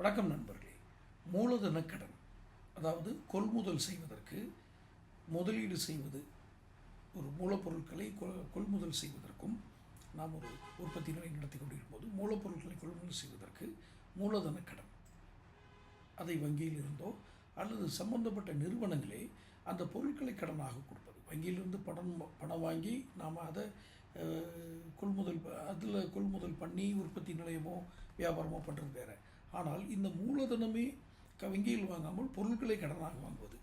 வணக்கம் நண்பர்களே. மூலதன கடன் அதாவது கொள்முதல் செய்வதற்கு முதலீடு செய்வது ஒரு மூலப்பொருட்களை கொ- கொள்முதல் செய்வதற்கும் நாம் ஒரு உற்பத்தி நிலை நடத்தி கொண்டிருக்கும்போது மூலப்பொருட்களை கொள்முதல் செய்வதற்கு மூலதன கடன். அதை வங்கியில் இருந்தோ அல்லது சம்பந்தப்பட்ட நிறுவனங்களே அந்த பொருட்களை கடனாக கொடுப்பது. வங்கியிலிருந்து பணம் பணம் வாங்கி நாம் அதை கொள்முதல் அதில் கொள்முதல் பண்ணி உற்பத்தி நிலையமோ வியாபாரமோ பண்ணுறது வேறு. ஆனால் இந்த மூலதனமே வங்கியில் வாங்காமல் பொருட்களை கடனாக வாங்குவது.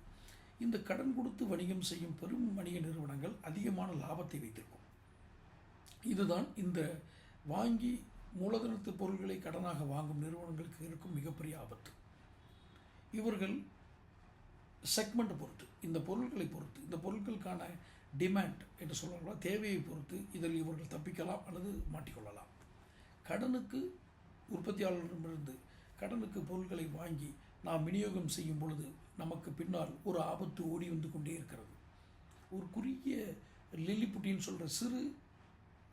இந்த கடன் கொடுத்து வணிகம் செய்யும் பெரும் வணிக நிறுவனங்கள் அதிகமான லாபத்தை வைத்திருக்கும். இதுதான் இந்த வாங்கி மூலதனத்து பொருட்களை கடனாக வாங்கும் நிறுவனங்களுக்கு இருக்கும் மிகப்பெரிய ஆபத்து. இவர்கள் செக்மெண்ட்டை பொறுத்து இந்த பொருட்களை பொறுத்து இந்த பொருட்களுக்கான டிமாண்ட் என்று சொல்லுவாங்களா தேவையை பொறுத்து இதில் இவர்கள் தப்பிக்கலாம் அல்லது மாட்டிக்கொள்ளலாம். கடனுக்கு உற்பத்தியாளரிடமிருந்து கடனுக்கு பொருட்களை வாங்கி நாம் விநியோகம் செய்யும் பொழுது நமக்கு பின்னால் ஒரு ஆபத்து ஓடி வந்து கொண்டே இருக்கிறது. ஒரு குறுகிய லில்லிப்புட்டின்னு சொல்கிற சிறு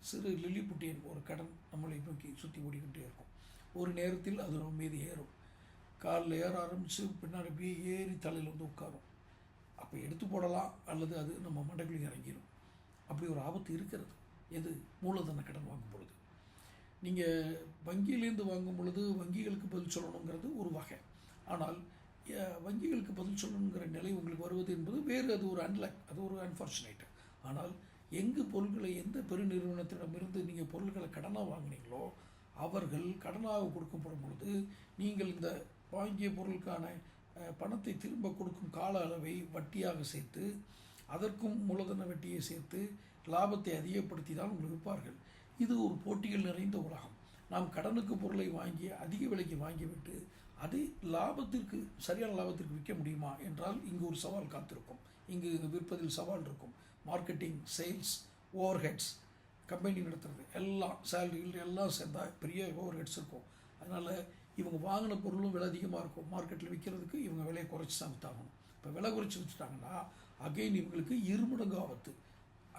சிறு லில்லிப்புட்டியன் ஒரு கடன் நம்மளை நோக்கி சுற்றி ஓடிக்கிட்டே இருக்கும். ஒரு நேரத்தில் அது நம்ம மீது ஏறும். காலில் ஏற ஆரம்பித்து பின்னாடி போய் ஏறி தலையில் வந்து உட்காரும். அப்போ எடுத்து போடலாம் அல்லது அது நம்ம மண்டைக்குள்ளே இறங்கிடும் அப்படி ஒரு ஆபத்து இருக்கிறது. எது? மூலதன கடன் வாங்கும் பொழுது. நீங்கள் வங்கியிலேருந்து வாங்கும் பொழுது வங்கிகளுக்கு பதில் சொல்லணுங்கிறது ஒரு வகை. ஆனால் வங்கிகளுக்கு பதில் சொல்லணுங்கிற நிலை உங்களுக்கு வருவது என்பது வேறு அது ஒரு அன்லக் அது ஒரு அன்ஃபார்ச்சுனேட் ஆனால் எங்கு பொருட்களை எந்த பெருநிறுவனத்திடமிருந்து நீங்கள் பொருட்களை கடனாக வாங்குனீங்களோ அவர்கள் கடனாக கொடுக்கப்படும் பொழுது நீங்கள் இந்த வாங்கிய பொருளுக்கான பணத்தை திரும்ப கொடுக்கும் கால அளவை வட்டியாக சேர்த்து அதற்கும் மூலதன வட்டியை சேர்த்து லாபத்தை அதிகப்படுத்தி தான் உங்களுக்கு விற்பார்கள். இது ஒரு போட்டிகள் நிறைந்த உலகம். நாம் கடனுக்கு பொருளை வாங்கி அதிக விலைக்கு வாங்கிவிட்டு அதை லாபத்திற்கு சரியான லாபத்திற்கு விற்க முடியுமா என்றால் இங்கு ஒரு சவால் காத்திருக்கும். இங்கு விற்பதில் சவால் இருக்கும். Marketing sales over heads company நடத்துறது எல்லாம் சேலரிகள் எல்லாம் சேர்ந்தா பெரிய ஓவர் ஹெட்ஸ் இருக்கும். அதனால் இவங்க வாங்கின பொருளும் விலை அதிகமாக இருக்கும். மார்க்கெட்டில் விற்கிறதுக்கு இவங்க விலையை குறைச்சி தான் விற்றாகணும் இப்போ விலை குறைச்சி விற்றுட்டாங்கன்னா அகைன் இவங்களுக்கு இருமடங்கு ஆபத்து.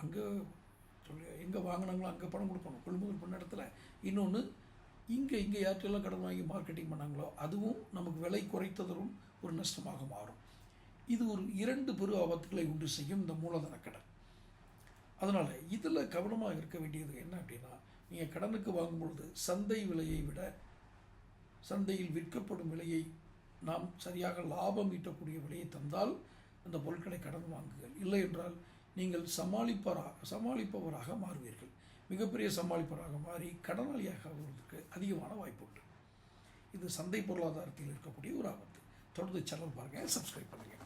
அங்கே சொல்லி எங்கே வாங்கினாங்களோ அங்கே பணம் கொடுக்கணும். கொள்முதல் பண்ண இடத்துல. இன்னொன்று இங்கே இங்கே யார்கிட்டெல்லாம் கடன் வாங்கி மார்க்கெட்டிங் பண்ணாங்களோ அதுவும் நமக்கு விலை குறைத்ததும் ஒரு நஷ்டமாக மாறும். இது ஒரு இரண்டு பெரு ஆபத்துக்களை உண்டு செய்யும் இந்த மூலதன கடன். அதனால் இதில் கவனமாக இருக்க வேண்டியது என்ன அப்படின்னா நீங்கள் கடனுக்கு வாங்கும் பொழுது சந்தை விலையை விட சந்தையில் விற்கப்படும் விலையை நாம் சரியாக லாபம் ஈட்டக்கூடிய விலையை தந்தால் அந்த பொருட்களை கடன் வாங்குங்கள். இல்லை என்றால் நீங்கள் சமாளிப்பவராக சமாளிப்பவராக மாறுவீர்கள். மிகப்பெரிய சமாளிப்பவராக மாறி கடனாளியாக ஆகுவதற்கு அதிகமான வாய்ப்பு உண்டு இது சந்தை பொருளாதாரத்தில் இருக்கக்கூடிய ஒரு ஆபத்து. தொடர்ந்து சேனல் பாருங்கள் சப்ஸ்கிரைப் பண்ணுங்கள்